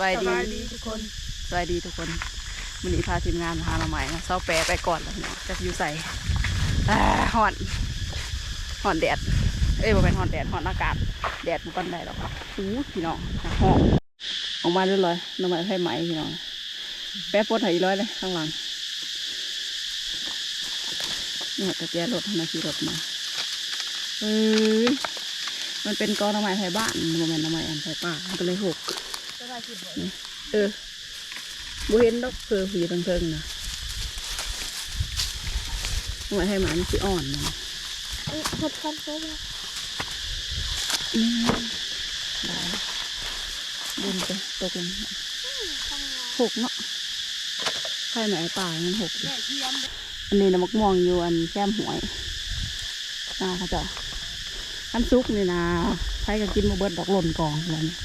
บายสดีบายดีทุกคนสวัสดีทุกคนวันนี้พาทีมงานมาหาเราใหม่นะเศร้าแปรไปก่อนแล้วเนาะจะอยู่ใส่อ่าห่อนห่อนแดด เอ้ยบ่เป็นห่อนแดดห่อนอากาศ แดดมันปันได้หรอกอู้พี่น้องหักหอกออกมาเรียบร้อยน้ำมันให้ไหมพี่น้องแป๊บปวดหายร้อยเลยข้างหลังเนี่ยตะแกรงรถนาขี่รถมาเอ้ยมันเป็นกองน้ำมันไทยบ้านมันเป็นน้ำมันอันไทยป่ามันก็เลยหกสบายดีบ่ เออบ่เห็นดอกเพื่อผีเทิงๆนะหน่วยให้หมามันสิอ่อนนะเอ้ยพัดพัดโซ่บ่นี่ได้บุญไปตกลงหกเนาะไข่ไหมป่ามันหกอยู่แม่เทียมอันนี้นะมักม่วงอยู่อันแก้มหวยนาเขาเจ้าขั้นซุกนี่นะใครก็กินมาเบิดดอกหล่นกองอะไรนี่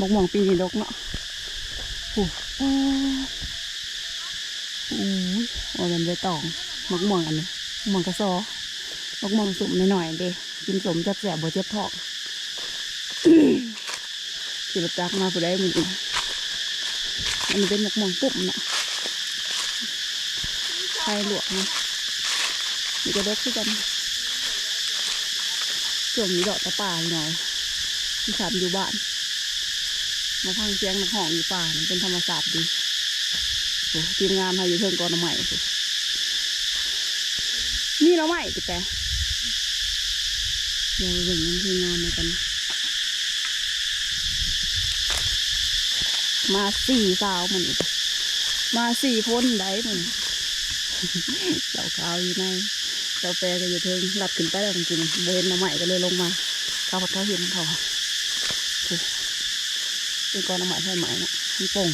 มักม่วงปีนี้ดอกเนาะโอ้โหอู้ยว่ามันใบตองมักม่วงอันนี้มักม่วงกระซอมักม่วงสุ่มหน่อยๆเด้กินสมจับแสบบ่เจ็บท้องสิบจักมาผู้ใดมึงอีกอันนี้เป็นมักม่วงปุ่มเนาะไข่ลวกเนาะนี่ก็ดกคือกันช่วงนี้ดอกตะป่าหน่อยที่สามอยู่บ้าน มาพังเสียงนักห้องอยู่ป่ามันเป็นธรรมศาสตร์ดีโอ้ทีมงานเขาอยู่เทิงกอนใหม่นี่เราใหม่ติแปะเดี๋ยวเบิ่งทีมงานมากัน มาสี่สาวมันอีกมาสี่คนได้มันเจ้าขาวอยู่ในเจ้าแปรก็อยู่เทิงหลัดขึ้นไปแล้วจริงๆโบเห็นมาใหม่ก็เลยลงมาข้าวผัดข้าวเห็นเขาโอ้ เป็นก้อนหน่อไม้ไฟไหม้นะมันโป่ง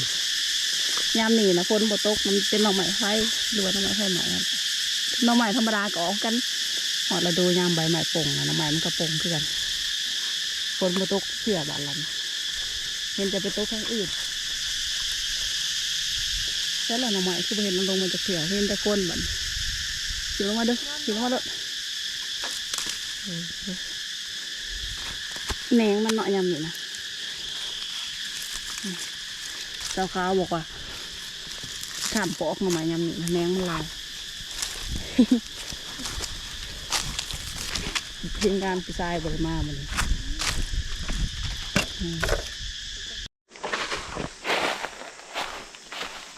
ยามนี่นะฝนบ่ตกมันเป็นหน่อไม้ไฟหรือว่าหน่อไม้ไฟไหม้นั่นหน่อไม้ธรรมดาก็ออกกันหอดระดูยามใบไม้โป่งนะหน่อไม้มันก็โป่งคือกันฝนบ่ตกเชื่อบานลันเห็นแต่ไปตกทางอื่นแล้วเราหน่อไม้คือบ่เห็นมันลงมาจากเถื่อเห็นแต่ก้นบันสิลงมาเด้อสิลงมาเด้อเออเออแหนงมันเนาะยำนี่นะอืม เจ้าขาวบอกว่าข้ามปอกหน่อไม้ยำนี่แหนงมันลายทีมงานผู้ชายบริมามัน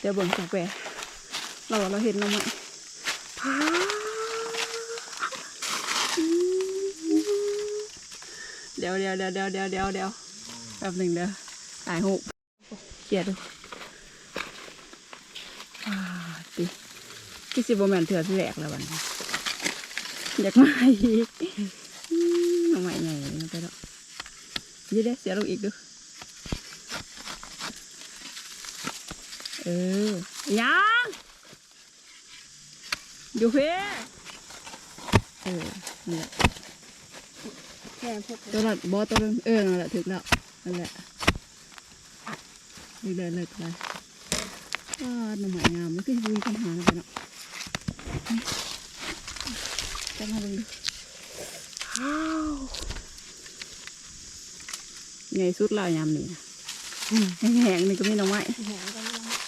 เดี๋ยวเบิ่งจากแปรเราเราเห็นเราไหมพาเดี๋ยวเดี๋ยวเดี๋ยวเดี๋ยวเดี๋ยวเดี๋ยวเดียวแป๊บหนึ่งเดี๋ยวถ่ายหู เกลียดดูอ่าติที่สิบโมแมนเถื่อที่แรกแล้ววันนี้อยากมาอีกอืมเอาใหม่ใหญ่ไปแล้วยี่ได้เสียลงอีกดูเออยังอยู่เพ่เออเนี่ยแม่พวกตัวนั้นบอตัวนั้นเออนั่นแหละถึงแล้วนั่นแหละ นี่เลยเลยไปว่าหน่อไม้งามมันคือมีปัญหาไรเนาะจะมาดูว้าวใหญ่สุดล้วยามนี้นะแหงนี่ก็มีน่องไม้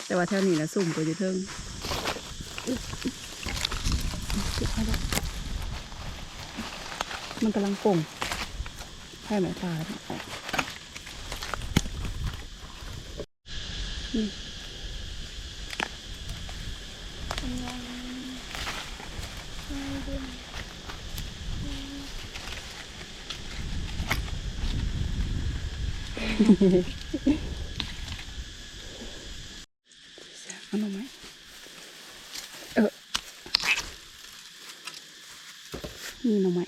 แต่ว่าแถวนี้นะสุ่มก็จะเทิงมันกำลังป่งใช่ไหมปลาเนี่ยออก นี่เอาหน่อไม้เออนี่หน่อไม้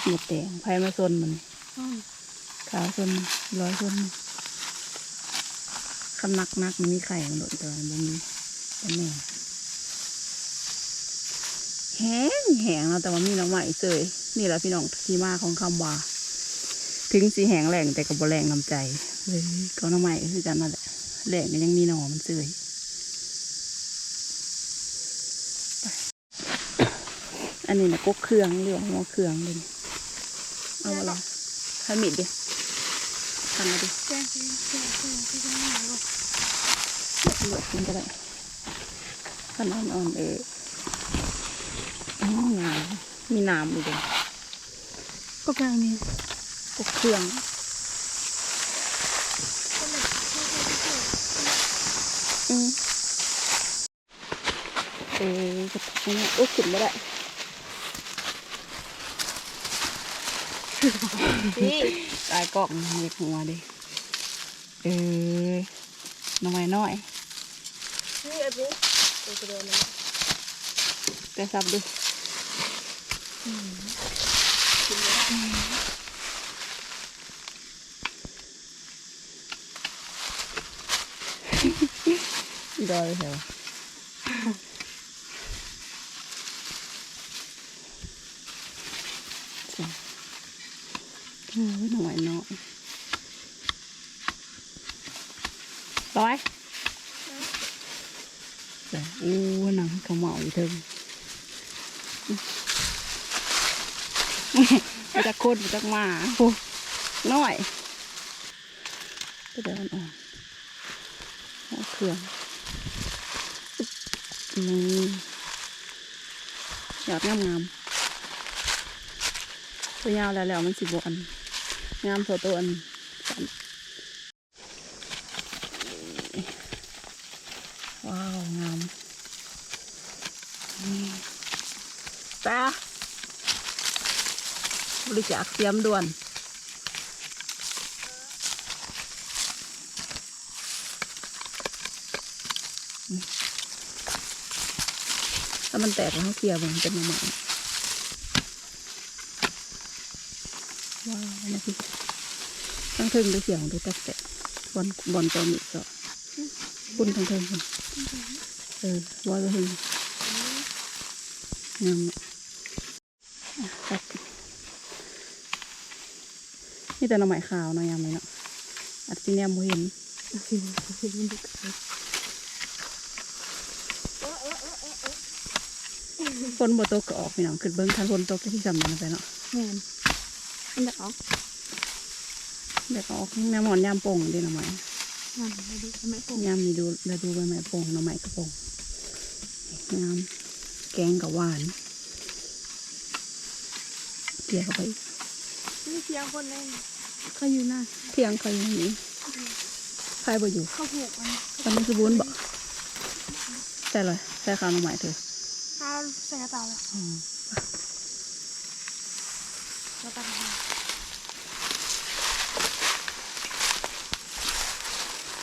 ดหมดแดงไผ่มาซนมันขาวซนร้อยซนคำนักนักมันมีไข่มันหล่นต่ว่ามันมีแต่แม่แห้งแห้งเนาะแต่ว่ามีน้องใหม่เจยนี่แหละพี่น้องที่มาของคำว่า ถึงสีแห้งแหล่งแต่กับบแรงนำใจเลยก็น้ำใหม่คือกันนั่นแหละแหล่งก็ยังมีหน่อมันเสื่อยอันนี้นะกกเครื่องเรื่องหัวเครื่องเลย เอาอะไรให้มีดดิทำมาดิหน่อยว่าเลือกินก็ได้ขนาดอ่อนเอออ๋อน้ำมีน้ำอยู่ด้วยก็กลางนี้พวกเครื่องเอืมเออกระทงเนี่ยโอ้ขึ้นไม่ได้ ตายกล่องเรียกหัวดิเออน้อยน้อยนี่อันนี้ตัวกระโดดเลยแต่ซับดูดอยเหรอจ้ะโอ้ย หน่อยน้อยร้อยแต่อู้หนังขมเหมาอยู่เทิงมาจากคตรมาจากหมาโอ้น้อยก็เดินออนเอาเครื่องนี่อยากงามงามๆตัวยาวแล้วแล้วมันสิบวัน งามตัวตัวอันว้าว งามตาบริจาคเตรียมด่วนถ้ามันแตกแล้วเขาเคลียร์มันเป็นหม ว้าวนะพี่ทั้งเทิงด้วยเสียงดูแตกแตกบอลบอลตัวมีก็คุณทั้งเทิงคุณเออว่าจะเห็นงเนี่ยอะตัดนี่แต่หน่อไม้ขาวหน่อยยามเลยเนาะอาจจะแนมบ่เห็นฝนบ่ตกก็ออกพี่น้องขึ้นเบิ้งคันฝนตกก็ที่จำนั้นไปเนาะ เดียวเอาเด็กออกแม่หมอนยามโป่งด้หน่อไม้งานไม่ดีทำไมยามมีดูแลดูใบไม้โป่งหน่อไม้กระโป่งงามแกงกับหวานเกลี่ยเข้าไปอีกนี่เพียงคนเล่นเขาอยู่หน้าเที่ยงเขาอยู่นี่ใครบ่อยู่เข้าผูกมันตอนนี้คือบุญบ่ใช่เลยใช่ข้าวหน่อไม้เถอะข้าวใส่กระเตาแล้วอืม แล้วตักมา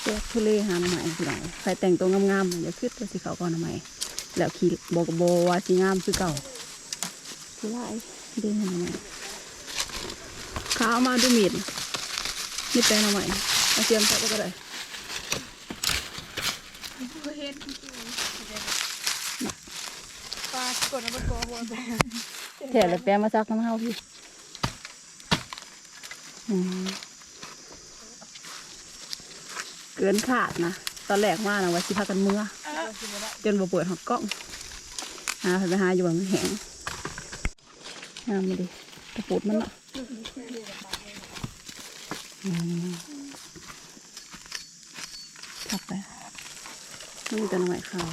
เลือกทุเรหาหน่อไม้พี่น้องใครแต่งตัวงามๆอย่าคิดว่าสิเขาก่อนหน่อไม้แล้วขี่บอกโบว่าสิงามคือเก่าคือไรเด้งหน่อไม้ข้าวมาดูมีดนี่แปลงหน่อไม้เอาเตรียมใส่ไปก็ได้เฮ็ดปลากดน้ำมันกอวนไปแถวเลยแปลงมาซักน้ำเฮาพี่อืม เกินขาดนะ ตอนแรกมานะว่าสิพากันเมื่อ จนบ่เปิดหอกกล้อง หาไปหาอยู่ว่ามันแห้งงามมาดิตะปูดมันเนาะขับไปนี่มีแต่หน่อไม้ขาว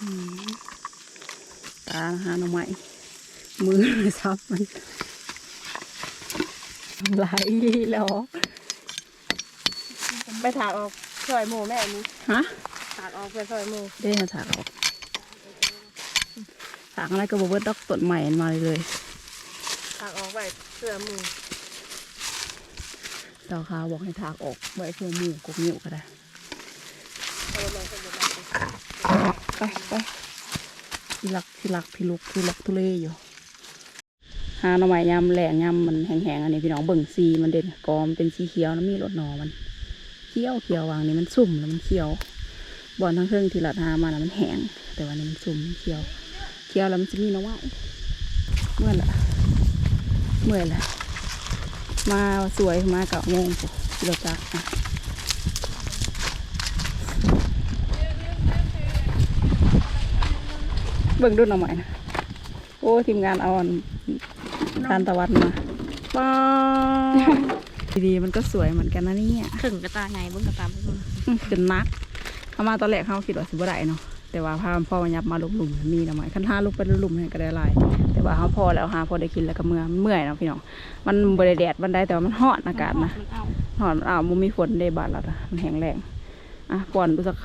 อืมตา หาหน่อไม้มือเลยซับมันไหลแล้วไปถากออกซอยหมูแม่นี้ฮะถากออกไปซอยหมูได้มาถากออกถากอะไรก็บอกว่าดอกต้นใหม่มาเลยเลยถากออกไปเสื้อหมูดอกขาวบอกให้ถากออกไว้เพื่อหมูกบนิ้วก็ได้เอาลงไปบนนั้นไปไป พี่ลักพี่ลักพี่ลุกพี่ลักทุเลอยู่หาหน่อไม้ยำแหลงยำมันแห้งๆอันนี้พี่น้องเบิ่งซีมันเด่นกอมเป็นสีเขียวนะมีรสหนอมันเขียวเขียววางนี่มันสุ่มแล้วมันเขียวบอนทั้งเครื่องที่ลัดหามานะมันแห้งแต่ว่านี่มันสุ่มเขียวเขียวแล้วมันจะมีน้อไม้เมื่อละเมื่อละมาสวยมาเก้าโมงปุ๊บเราจักอะ เบิ่งดูหน่อใหม่นะโอ้ทีมงานเอาอันทานตะวันมาป้าดีๆมันก็สวยเหมือนกันนะเนี่ยถึงกระตาไงเบิ้งกระตาเบิ้งอืมจนนักเขามาตอนแรกเขาคิดว่าสิบ่ได้เนาะแต่ว่าพาพ่อมายับมาลุมหลุมๆมีหน่อไม้ขั้นห้าลูกเป็นหลุมเนี่ยก็ได้หลาย แต่ว่าเขาพอแล้วหาพอได้กินแล้วก็เมื่อยมันเมื่อยเนาะพี่น้องมันบริแดดมันได้แต่ว่ามันฮ้อนอากาศนะมันเอาหอนอ้าวมันมีฝนได้บาดแล้วนะมันแห้งแรงอะก่อนดูสักค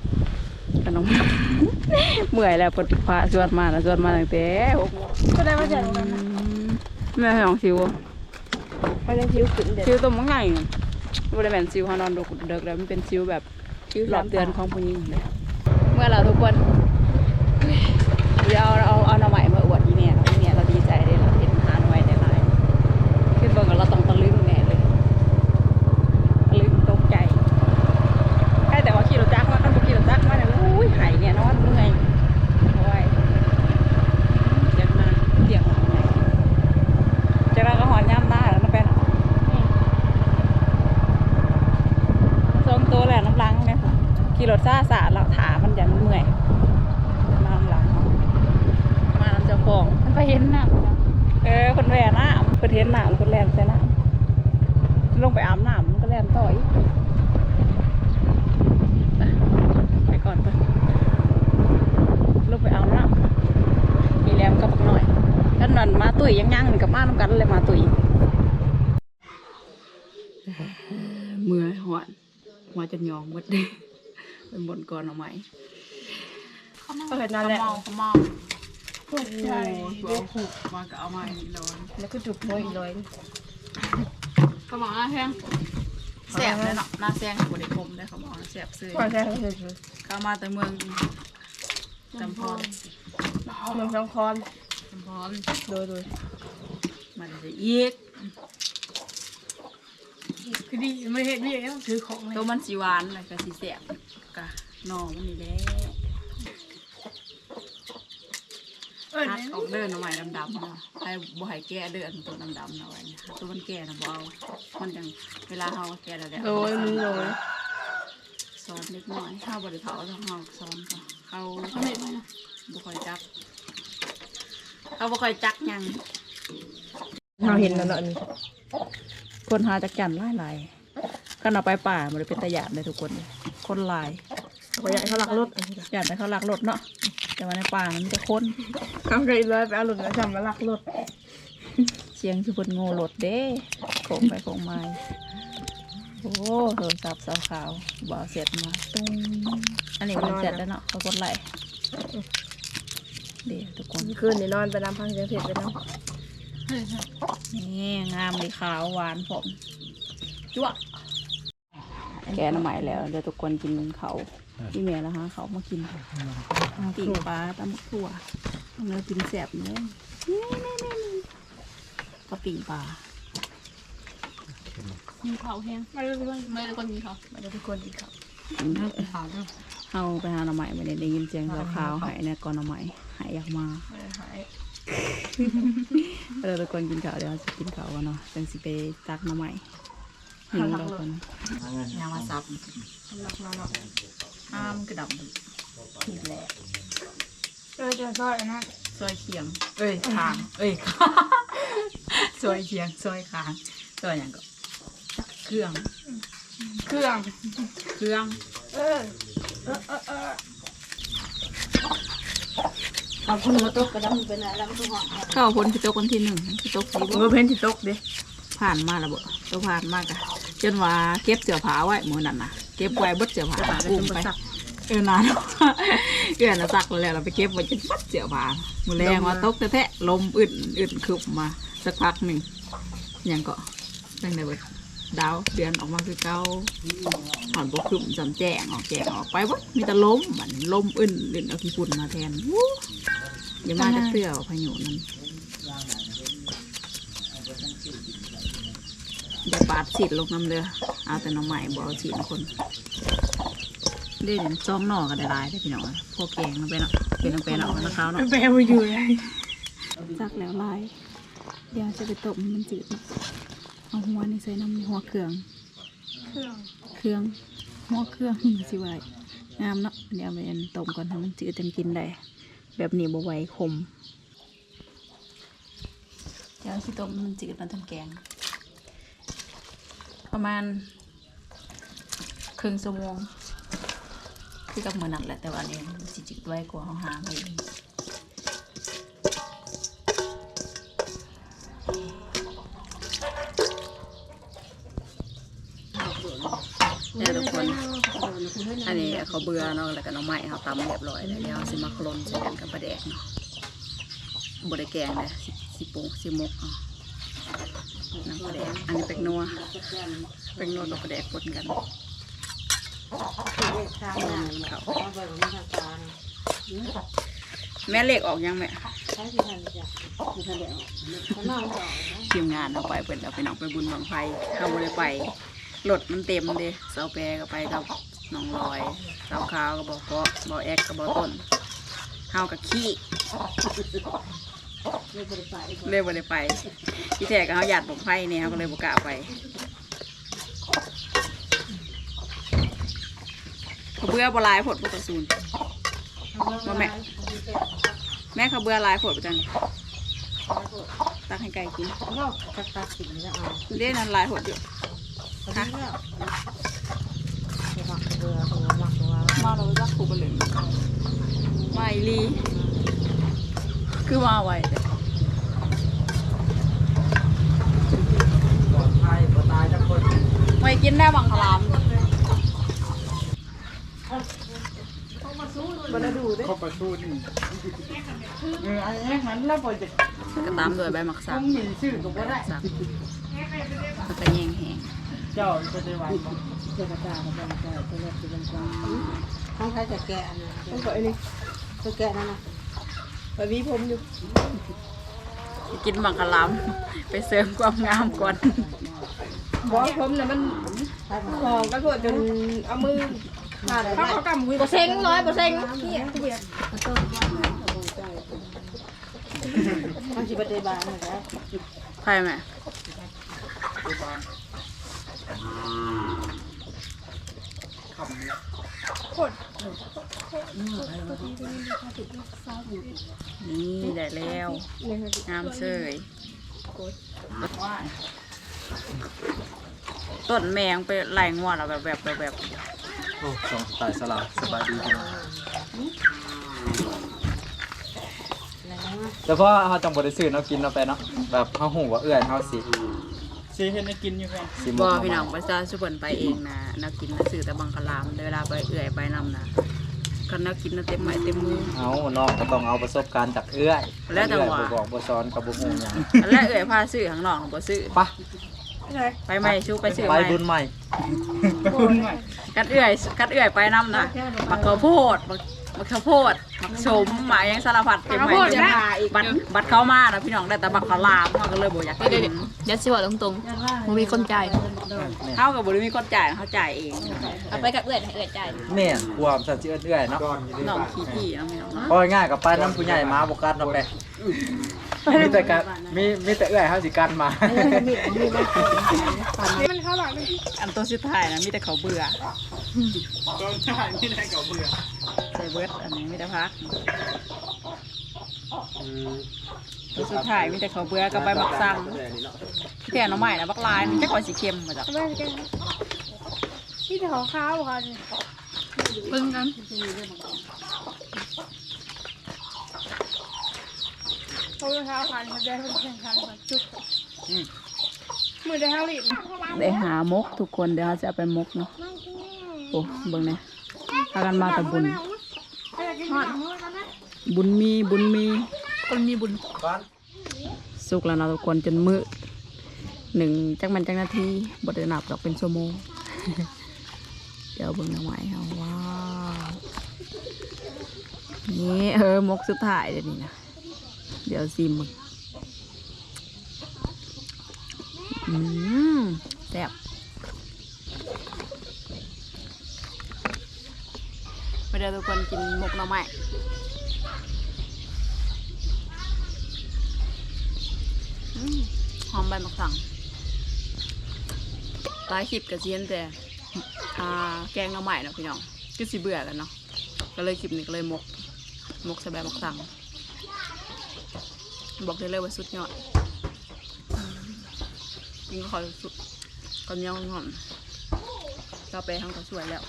ำขนม เมื่อยแล้วปดพาชวนมาแล้วชวนมาตั้งแต่หกโมงก็ได้มาจากนั้นแม่ให้ของซิวไปเล่นคิวขึ้นเด็ดซิวตัวมันง่ายบริแมนซิวเขานอนดูเด็กแล้วมันเป็นซิวแบบหลอดเตือนของผู้หญิงเลยเมื่อเราทุกคนเดี๋ยวเอาเอาเอาหน่อใหม่มาอวดอีเนี่ยอีเนี่ยเราดีใจเลยเราเห็นหาหน่อยได้หลายขึ้นเบิ่งแล้วเราต้องตะลึงแน่เลยตะลึงตกใจ ใช่แต่ว่าขี่รถจักรมาคันบ่ขี่รถจักรมาเนี่ยอุ้ยไหายเนี่ยนอนเมื่อยโอ้ยเจ็บมากเตียงหลังใหญ่จะเราก็หอนย่ำหน้าแล้วนะแป้นทรงตัวแหละน้ำลังเนี่ยค่ะขี่รถ ซาสาเราถามันยันเมื่อยมาน้ำลังมาน้ำเจ้าของมันไปเห็นน่ะเออคนแหวนน้ำคนเห็นน้ำคนแลนใส่น้ำลงไปอาบน้ำมันก็แลนต่ออีกไปก่อนไปลูกไปอาบน้ำมีแรมกับบักหน่อยกันนันมาตุยยังย่งกับมาน้ำกันเลยมาตุยเมื่อยหวานหัวจะยองหมดเลย เป็นบนก่อนเอาไหมเขาเมาเปิดนั่นแหละเขาเมาเขาเมาพูดใช่ตัวผูกมาก็เอามาอีกแล้วแล้วก็จุกหัวอีกเลยเขาเมาหน้าแข้งแสบเลยเนาะหน้าแซงบริคมได้เขาบอกแสบซื้อว่าใช่ใช่ใช่เข้ามาแต่เมืองจำพรเมืองสองคอนจำพรโดยโดยมันจะอีก คือดีไม่เห็นไม่เห็นถือของเลยตัวมันสีหวานแล้วก็สีแสบกะหน่อมันนี่แหละเออฮัดออกเดินเอาใหม่ดำๆเนาะไอ้บ่ให้แก่เดินตัวดำๆเนาะไว้เนี่ยตัวมันแก่นะบ่เอามันจังเวลาเฮาแก่แล้วแหละโดยมีโดยสอนเล็กน้อยข้าวบริเผาต้องเฮาสอนเขาเขาเขาเห็นไหมนะบ่ค่อยจักเขาบ่ค่อยจักหยังเราเห็นแล้วเนาะนี่ คนหาจักจันหลายหลายๆกันเอาไปป่ามันเป็นตะหยาดเลยทุกคนเลยคนหลายเขาอยากให้เขาลักรถอันนี้หยาดไปเขาลักรถเนาะแต่ว่าในป่ามันมีแต่คนเขาเคยเลยไปเอารถมาจำมาลักรถเสียงคือคนโง่รถเด้โค้งไปโค้งมาโอ้โทรศัพท์สาวขาวบ่าวเสร็จมาตุ้งอันนี้มันเสร็จแล้วเนาะเขากดไลค์เดี๋ยวทุกคนคืนนี่นอนไปน้ำพังเสียงเผ็ดไปน้เฮ้ย นี่งามเลยขาวหวานผมจั่วแกน้ำใหม่แล้ว เดี๋ยวทุกคนกินเขาพี่เมียแล้วฮะเขามากินปีกปลาตำบักถั่วทำแล้วกินแสบเลยนี่นี่นี่นี่ก็ปีกปลามีเขาแห้งไม่ได้คนไม่ได้คนมีเขาำมาดูทุกคนกินข้าวเขาเนาะเอาไปหาหน่อไม้ไม่ได้ได้ยินเสียงขาวๆหายเนี่ยก่อนหน่อไม้หายอยากมาไม่ได้หาย เออทุกคนกินข้าวเดี๋ยวจะกินข้าวกันเนาะจังสิไปตักหน่อไม้หิวแล้วคนยามาซับลักมาเนาะห้ามกระดับนี่แหละเออจะซอยนะซอยเคียง เอ้ยคาง เอ้ยซอยเคียงซอยคางซอยอย่างก็ เครื่อง เครื่อง เครื่อง เออ เออเออ เออเอาคนมาตกกระดำเป็นอะไรแล้วก็หอมเข้าคนที่โต๊ะคนที่หนึ่งที่โต๊ะสีเอบ่อเพ้นที่ตกดิผ่านมาแล้วบ่ตัวผ่านมากอะจนว่าเก็บเสื้อผ้าไว้มือนั่นน่ะเก็บไว้เบดเสื้อผ้าจะผ่านไปอุ้จมนไปประสักเออนานเอื้อนละซักแล้วเราไปเก็บไว้จนเบดเสื้อผ้ามือแรงว่าตกแท้ๆลมอึดอึดคึบมาสักพักหนึ่งยังก็เรื่องใดเบิดดาวเดือนออกมาคือเก้าหอนบกคึมจำแจงออกแจงออกไปวะมีแต่ลมมันลมอึนอึนเอาขี้ฝุ่นมาแทนวู้ อย่ามาจะเสื้อพายุนั้นอย่าปาดฉีดลงน้ำเรือเอาแต่หน้องใหม่บ่เอาฉีดคนเล่นซ้อมหน่อกันได้หลายได้อพี่น้องพวกแกงมันเป็นเนาะเป็นน้ำเป็นเนาะมะขาวเนาะแปลมาอยู่เลยซักแล้วลายเดี๋ยวจะไปต้มให้มันจืดเอาหัวนี่ใส่น้ำหัวเครื่อง เครื่องเครื่องหัวเครื่องสิไว้งามเนาะเดี๋ยวเอาไปอันต้มก่อนให้มันจืดจังกินได้ แบบนี้บ่ไหวคมเดี๋ยวสิต้มมันจืดมันทำแกง ประมาณครึ่งชั่วโมงคือกับมือนักแหละแต่ว่าอันนี้มันจืดไว้กว่าเขาหางเอง อันนี้เขาเบื่อเนาะแล้วก็น้องใหม่เขาตำเรียบร้อยแล้วเดี๋ยวสิมาคลนใส่กันกับปลาแดกเนาะบดแกงเลยสิปงสิมกเอาน้ำปลาแดกอันนี้เป็กนัวเป็กนัวกับปลาแดกปนกันแม่เลขออกยังแม่ทีมงานเอาไปเปิดเอาไปน้องไปบุญบังไฟเข้าบ่ได้ไปรถมันเต็มเด้เสาแปรก็ไปกับ น้องลอยเสาขาวก็บอกเกาะบอกแอกก็บอกต้นเฮากับขี้เลยบ่ได้ไปที่แท้ก็เฮาหยาดผมไฟเนี่ยเฮาก็เลยบ่กล้าไปเขาเบื่อบ่หลายผดบ่กระซูนบ่แม่แม่เขาเบื่อหลายผดบ่จังตักให้ไก่กินนอกจากตัดสินแล้วเอาเด้นั่นหลายผดอยู่พ อดีแล้วหมักเรือหัวหมักหัวมาเราจักผูกบ่เหลืองมาอีหลีคือมาไวแต่ปลอดภัยบ่ตายจักคนไม่กินได้บังคลามเข้าประตูนี่เอออันนี้หันแล้วบ่จะแล้วก็ตามด้วยใบมักสัต้งองมีชื่อก็บ่ได้สังแล้วก็แยงแหง เจ้าจะได้ไหวบ่ต้องใช้แต่แกะอันนั้นต้องก่อนอันนี้ตัวแกะนั่นนะไปวีผมอยู่กินบังคลามไปเสริมความงามก่อนบอกผมน่ะมันหอมกระโดดจนเอามือขาดเข้าเขากำมือเปอร์เซ็นต์ร้อยเปอร์เซ็นต์เนี่ยเบียดต้องชิบะเตบานเลยนะใช่ไหมนี่ได้แล้วงามเสยต้นแมงไปไล่งวดเอาแบบแบบแบบแบบโอ้สองสไตล์สลับสบายดีจังแต่พอเฮาจังบ่ได้ซื้อเนาะกินเนาไปเนาะแบบเฮาฮู้ว่าเอื้อยเฮาสิ สิเฮ็ดให้กินอยู่แม่สิหมบดอเาพี่น้องประชาชนไปเองนะนักกินนักสื่อแต่บังคลามเวลาไปเอื่อยไปนำนะกันนักกินน่ะเต็มไม้เต็มมือ เอาน้องก็ต้องเอาประสบการณ์จากเอื้อยแล้วแต่ว่าเอื้อยบ่บอกบ่สอนก็บ่ฮู้หยังอันแรกเอื่อยพาซื้อข้างนอกบ่ซื้อไปไปไหมชูไปซื้อไปไหมบุญใหม่กันเอื่อยกันเอื่อยไปนำนะมักข้าวโพดมัก มักข้าวโพดมักชมหมายังสารพัดเต็มไม้เต็มมือบัตรบัตรเข้ามานะพี่น้องได้แต่บักขาวหลามเขาก็เลยบ่อยากกินเดี๋ยวสิว่าตรงๆมันมีคนจ่ายเขากับบ่ได้มีคนจ่ายเขาจ่ายเองเอาไปกับเอื้อยเอื้อยจ่ายแม่นความสัตย์สิเอื้อยเนาะน้องขี้ที่เนาะพี่น้องเนาะพอง่ายกับไปน้ำผู้ใหญ่มาบ่กัดเนาะไป มีแต่กันมีมีแต่เอื้อยเฮาสิกัดมา มันเข้าหลังเลยอันตัวสุดท้ายนะมีแต่เขาวเบื่อตอนท้ายมีแต่กับเบื่อใส่เบิร์ดอันนี้มีแต่พักตัวสุดท้ายมีแต่เขาวเบื่อกับใบมักซังที่แทนน้องใหม่นะบักลายมันจะคอยสีเค็มมาจากทำไมกันนี่แต่ของข้าวค่ะเบิ่งกัน เขาเป็นข้าวพันเขาได้เป็นแข่งขันค่ะจุกมือได้ห้าลิตรได้หามกทุกคนเดี๋ยวเขาจะไปมกเนาะโอ้เบิ่งเนี่ยพากันมาแต่บุญบุญมีบุญมีคนมีบุญสุกแล้วนาะทุกคนจนมืดหนึ่งจักมันจักนาทีบไดนับดอกเป็นชั่วโมงเดี๋ยวเบิ่งหน้ำใหม่ค่ะว้าวนี่เออมกสุดท้ายเดี๋ยวนี้นะ เดี๋ยวซิมมึงอืมแซ่บไปเดี๋ยวทุกคนกินหมกหน่อไม้หอมใบมะขังหลายคลิปกับเซียนแต่แกงหน่อไม้เนาะพี่น้องก็สิเบื่อกันเนาะก็เลยคลิปนี้ก็เลยมกหมกใส่ใบมักสัง บอกได้เลยว่าสุดยอดกินก็ขอสุดก็เหนียวหอมกาแฟทั้งก็สวยแล้ว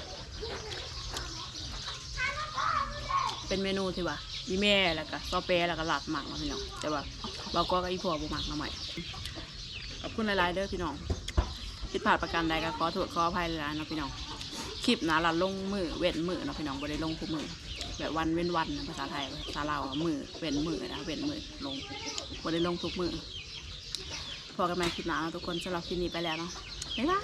เป็นเมนูที่ว่าอีแม่แล้วก็ซอเปแล้วก็หลาดหมักเนาพี่น้องแต่ว่าเราก็กับอีพ่อบ่หมักมาใหม่ขอบคุณหลายๆเด้อพี่น้องผิดพลาดประการใดก็ขอโทษขออภัยหลายๆนะพี่น้องคลิปนะเราลงมือเว้นมือนะพี่น้องบ่ได้ลงทุกมือ แบบวันเว้นวันนะภาษาไทยภาษาลาวอะมือเว้นมือนะเว้นมือลงบนได้ลงทุกมือพอกันใหมคลิปหน้าเนาะทุกคนสำหรับคลิปนี้ไปแล้วเนาะบ๊ายบาย